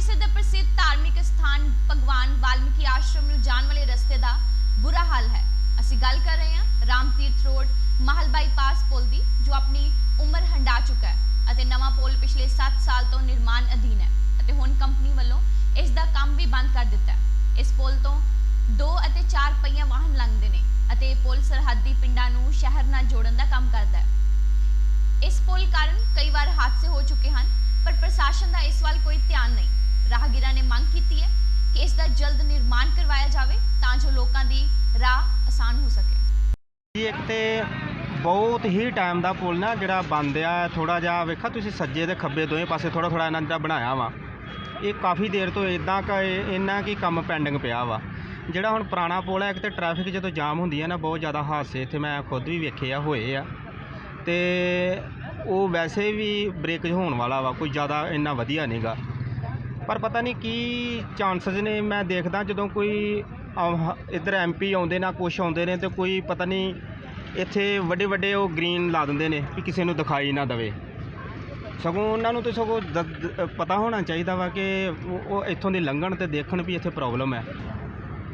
ਅੰਮ੍ਰਿਤਸਰ ਦੇ ਪ੍ਰਸਿੱਧ ਧਾਰਮਿਕ ਸਥਾਨ ਭਗਵਾਨ ਵਾਲਮੀਕੀ ਆਸ਼ਰਮ ਨੂੰ ਜਾਣ ਵਾਲੇ ਰਸਤੇ ਦਾ ਬੁਰਾ ਹਾਲ ਹੈ। ਅਸੀਂ ਗੱਲ ਕਰ ਰਹੇ ਹਾਂ ਰਾਮ ਤੀਰਥ ਰੋਡ, ਮਹਲ ਬਾਈਪਾਸ ਪੁਲ ਦੀ, ਜੋ ਆਪਣੀ ਉਮਰ ਹੰਡਾ ਚੁੱਕਾ ਹੈ ਅਤੇ ਨਵਾਂ ਪੁਲ ਪਿਛਲੇ 7 ਸਾਲ ਤੋਂ ਨਿਰਮਾਣ ਅਧੀਨ ਹੈ ਅਤੇ ਹੁਣ ਕੰਪਨੀ ਵੱਲੋਂ ਇਸ ਦਾ ਕੰਮ ਵੀ ਬੰਦ ਕਰ ਦਿੱਤਾ ਹੈ। ਇਸ ਪੁਲ ਤੋਂ ਦੋ ਅਤੇ ਚਾਰ ਪਹੀਆ ਵਾਹਨ ਲੰਘਦੇ ਨੇ ਅਤੇ ਇਹ ਪੁਲ ਸਰਹੱਦੀ ਪਿੰਡਾਂ ਨੂੰ ਸ਼ਹਿਰ ਨਾਲ ਜੋੜਨ ਦਾ ਕੰਮ ਕਰਦਾ ਹੈ। ਇਸ ਪੁਲ ਕਾਰਨ ਕਈ ਵਾਰ ਹਾਦਸੇ ਹੋ ਚੁੱਕੇ ਹਨ, ਪਰ ਪ੍ਰਸ਼ਾਸਨ ਦਾ ਇਸ ਵੱਲ ਕੋਈ ਧਿਆਨ ਰਾਹਗੀਰਾਂ ਨੇ ਮੰਗ ਕੀਤੀ ਹੈ ਕਿ ਇਸ ਦਾ ਜਲਦ ਨਿਰਮਾਣ ਕਰਵਾਇਆ ਜਾਵੇ ਤਾਂ ਜੋ ਲੋਕਾਂ ਦੀ ਰਾਹ ਆਸਾਨ ਹੋ ਸਕੇ। ਜੀ ਇੱਕ ਤੇ ਬਹੁਤ ਹੀ ਟਾਈਮ ਦਾ ਪੁਲ ਨਾ ਜਿਹੜਾ ਬੰਦ ਆ ਥੋੜਾ ਜਿਹਾ ਵੇਖਾ ਤੁਸੀਂ ਸੱਜੇ ਤੇ ਖੱਬੇ ਦੋਵੇਂ ਪਾਸੇ ਥੋੜਾ ਥੋੜਾ ਇਹਨਾਂ ਦਾ ਬਣਾਇਆ ਵਾ। ਇਹ ਕਾਫੀ ਦੇਰ ਤੋਂ ਇਦਾਂ ਕ ਇਹਨਾਂ ਕੀ ਕੰਮ ਪੈਂਡਿੰਗ ਪਿਆ ਵਾ। ਜਿਹੜਾ ਹੁਣ ਪੁਰਾਣਾ ਪੁਲ ਹੈ ਇੱਕ ਤੇ ਟ੍ਰੈਫਿਕ ਜਦੋਂ ਜਾਮ ਹੁੰਦੀ ਹੈ ਨਾ, ਬਹੁਤ ਜ਼ਿਆਦਾ ਹਾਦਸੇ ਇੱਥੇ ਮੈਂ ਖੁਦ ਵੀ ਵੇਖੇ ਆ, ਹੋਏ ਆ। ਤੇ ਉਹ ਵੈਸੇ ਵੀ ਬ੍ਰੇਕਜ ਹੋਣ ਵਾਲਾ ਵਾ, ਕੋਈ ਜ਼ਿਆਦਾ ਇੰਨਾ ਵਧੀਆ ਨਹੀਂਗਾ ਪਰ ਪਤਾ ਨਹੀਂ ਕੀ ਚਾਂਸਸ ਨੇ, ਮੈਂ ਦੇਖਦਾ ਜਦੋਂ ਕੋਈ ਆਹ ਇੱਧਰ ਐਮਪੀ ਆਉਂਦੇ ਨਾ ਕੁਛ ਆਉਂਦੇ ਨੇ ਤੇ ਕੋਈ ਪਤਾ ਨਹੀਂ ਇੱਥੇ ਵੱਡੇ ਵੱਡੇ ਉਹ ਗ੍ਰੀਨ ਲਾ ਦਿੰਦੇ ਨੇ ਕਿ ਕਿਸੇ ਨੂੰ ਦਿਖਾਈ ਨਾ ਦਵੇ। ਸਗੋਂ ਉਹਨਾਂ ਨੂੰ ਤੇ ਸਗੋਂ ਦ- ਦ- ਪਤਾ ਹੋਣਾ ਚਾਹੀਦਾ ਵਾ ਕਿ ਉਹ ਉਹ ਇੱਥੋਂ ਦੀ ਲੰਘਣ ਤੇ ਦੇਖਣ ਵੀ ਇੱਥੇ ਪ੍ਰੋਬਲਮ ਹੈ।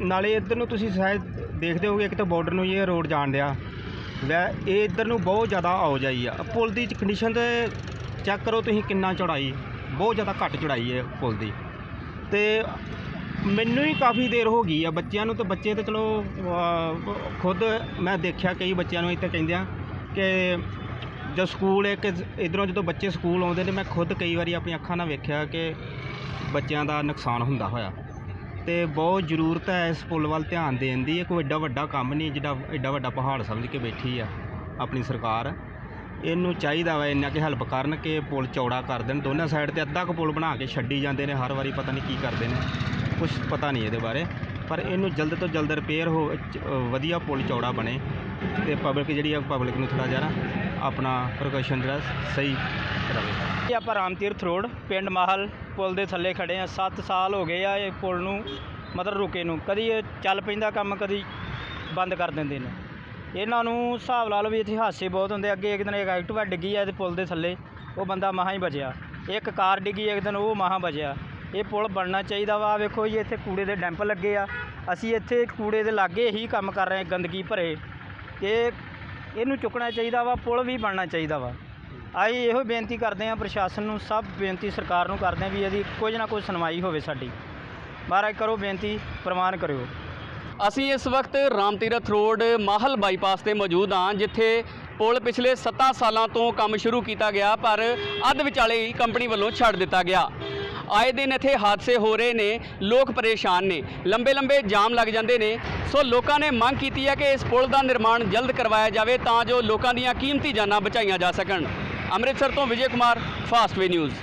ਨਾਲੇ ਇੱਧਰ ਨੂੰ ਤੁਸੀਂ ਸ਼ਾਇਦ ਦੇਖਦੇ ਹੋਗੇ, ਇੱਕ ਤਾਂ ਬਾਰਡਰ ਨੂੰ ਇਹ ਰੋਡ ਜਾਣ ਡਿਆ। ਵੈ, ਇਹ ਇੱਧਰ ਨੂੰ ਬਹੁਤ ਜ਼ਿਆਦਾ ਆਓ ਜਾਈ ਆ। ਪੁਲ ਦੀ ਕੰਡੀਸ਼ਨ ਤੇ ਚੈੱਕ ਕਰੋ ਤੁਸੀਂ ਕਿੰਨਾ ਚੌੜਾਈ। ਬਹੁਤ ਜ਼ਿਆਦਾ ਘੱਟ ਚੜਾਈ ਹੈ ਪੁਲ ਦੀ। ਤੇ ਮੈਨੂੰ ਹੀ ਕਾਫੀ ਦੇਰ ਹੋ ਗਈ ਆ ਬੱਚਿਆਂ ਨੂੰ ਤੇ ਬੱਚੇ ਤੇ ਚਲੋ ਅਹ, ਖੁਦ ਮੈਂ ਦੇਖਿਆ ਕਈ ਬੱਚਿਆਂ ਨੂੰ ਇੱਥੇ ਕਹਿੰਦੇ ਆ ਕਿ ਜਦ ਸਕੂਲ ਇੱਕ ਇਧਰੋਂ ਜਦੋਂ ਬੱਚੇ ਸਕੂਲ ਆਉਂਦੇ ਨੇ ਮੈਂ ਖੁਦ ਕਈ ਵਾਰੀ ਆਪਣੀ ਅੱਖਾਂ ਨਾਲ ਵੇਖਿਆ ਕਿ ਬੱਚਿਆਂ ਦਾ ਨੁਕਸਾਨ ਹੁੰਦਾ ਹੋਇਆ। ਤੇ ਬਹੁਤ ਜ਼ਰੂਰਤ ਹੈ ਇਸ ਪੁਲ ਵੱਲ ਧਿਆਨ ਦੇਣ ਦੀ ਇਹ ਕੋਈ ਐਡਾ ਵੱਡਾ ਕੰਮ ਨਹੀਂ ਜਿਹੜਾ ਐਡਾ ਵੱਡਾ ਪਹਾੜ ਸਮਝ ਕੇ ਬੈਠੀ ਆ ਆਪਣੀ ਸਰਕਾਰ। ਇਹਨੂੰ ਚਾਹੀਦਾ ਵਾ ਇੰਨਾ ਕਿ ਹੈਲਪ ਕਰਨ ਕਿ ਪੁਲ ਚੌੜਾ ਕਰ ਦੇਣ। ਦੋਨਾਂ ਸਾਈਡ ਤੇ ਅੱਧਾ ਕੁ ਪੁਲ ਬਣਾ ਕੇ ਛੱਡੀ ਜਾਂਦੇ ਨੇ, ਹਰ ਵਾਰੀ ਪਤਾ ਨਹੀਂ ਕੀ ਕਰਦੇ ਨੇ। ਕੁਝ ਪਤਾ ਨਹੀਂ ਇਹਦੇ ਬਾਰੇ। ਪਰ ਇਹਨੂੰ ਜਲਦ ਤੋਂ ਜਲਦ ਰਿਪੇਅਰ ਹੋ ਵਧੀਆ ਪੁਲ ਚੌੜਾ ਬਣੇ ਤੇ ਪਬਲਿਕ ਜਿਹੜੀ ਆ ਪਬਲਿਕ ਨੂੰ ਥੋੜਾ ਜਿਹਾ ਨਾ ਆਪਣਾ ਪ੍ਰਕਾਸ਼ਨ ਜਿਹੜਾ ਸਹੀ ਰਵੇ। ਇਹ ਆਪਾਂ ਰਾਮ ਤੀਰਥ ਰੋਡ, ਪਿੰਡ ਮਾਹਲ ਪੁਲ ਦੇ ਥੱਲੇ ਖੜੇ ਆ। 7 ਸਾਲ ਹੋ ਗਏ ਆ ਇਹ ਪੁਲ ਨੂੰ, ਮਤਲਬ ਰੁਕੇ ਨੂੰ। ਕਦੀ ਇਹ ਚੱਲ ਪੈਂਦਾ ਕੰਮ, ਕਦੀ ਬੰਦ ਕਰ ਦਿੰਦੇ ਨੇ। ਇਹਨਾਂ ਨੂੰ ਹਿਸਾਬ ਲਾ ਲਓ ਵੀ ਇੱਥੇ ਹਾਦਸੇ ਬਹੁਤ ਹੁੰਦੇ ਅੱਗੇ ਇੱਕ ਦਿਨ ਇੱਕ ਐਕਟਿਵਾ ਡਿੱਗੀ ਆ ਇਹਦੇ ਪੁਲ ਦੇ ਥੱਲੇ, ਉਹ ਬੰਦਾ ਮਹਾ ਹੀ ਬਚਿਆ। ਇੱਕ ਕਾਰ ਡਿੱਗੀ, ਇੱਕ ਦਿਨ ਉਹ ਮਹਾ ਬਚਿਆ। ਇਹ ਪੁਲ ਬਣਨਾ ਚਾਹੀਦਾ ਵਾ। ਵੇਖੋ ਜੀ, ਇੱਥੇ ਕੂੜੇ ਦੇ ਡੈਂਪ ਲੱਗੇ ਆ। ਅਸੀਂ ਇੱਥੇ ਕੂੜੇ ਦੇ ਲਾਗੇ ਹੀ ਕੰਮ ਕਰ ਰਹੇ ਗੰਦਗੀ ਭਰੇ। ਤੇ ਇਹਨੂੰ ਚੁੱਕਣਾ ਚਾਹੀਦਾ ਵਾ, ਪੁਲ ਵੀ ਬਣਨਾ ਚਾਹੀਦਾ ਵਾ। ਆਈ ਇਹੋ ਬੇਨਤੀ ਕਰਦੇ ਹਾਂ, ਪ੍ਰਸ਼ਾਸਨ ਨੂੰ, ਸਭ ਬੇਨਤੀ ਸਰਕਾਰ ਨੂੰ ਕਰਦੇ ਹਾਂ ਵੀ ਇਹਦੀ ਕੁਝ ਨਾ ਕੁਝ ਸੁਣਵਾਈ ਹੋਵੇ ਸਾਡੀ। ਮਹਾਰਾਜ ਕਰੋ ਬੇਨਤੀ ਪ੍ਰਵਾਨ ਕਰਿਓ। ਅਸੀਂ ਇਸ ਵਕਤ ਰਾਮਤੀਰਥ ਰੋਡ ਮਾਹਲ ਬਾਈਪਾਸ ਤੇ ਮੌਜੂਦ ਹਾਂ, ਜਿੱਥੇ ਪੁਲ ਪਿਛਲੇ 7 ਸਾਲਾਂ ਤੋਂ ਕੰਮ ਸ਼ੁਰੂ ਕੀਤਾ ਗਿਆ, ਪਰ ਅੱਧ ਵਿਚਾਲੇ ਹੀ ਕੰਪਨੀ ਵੱਲੋਂ ਛੱਡ ਦਿੱਤਾ ਗਿਆ। ਆਏ ਦਿਨ ਇੱਥੇ ਹਾਦਸੇ ਹੋ ਰਹੇ ਨੇ, ਲੋਕ ਪਰੇਸ਼ਾਨ ਨੇ ਲੰਬੇ ਲੰਬੇ ਜਾਮ ਲੱਗ ਜਾਂਦੇ ਨੇ। ਸੋ ਲੋਕਾਂ ਨੇ ਮੰਗ ਕੀਤੀ ਹੈ ਕਿ ਇਸ ਪੁਲ ਦਾ ਨਿਰਮਾਣ ਜਲਦ ਕਰਵਾਇਆ ਜਾਵੇ, ਤਾਂ ਜੋ ਲੋਕਾਂ ਦੀਆਂ ਕੀਮਤੀ ਜਾਨਾਂ ਬਚਾਈਆਂ ਜਾ ਸਕਣ। ਅੰਮ੍ਰਿਤਸਰ ਤੋਂ ਵਿਜੇ ਕੁਮਾਰ ਫਾਸਟਵੇ ਨਿਊਜ਼।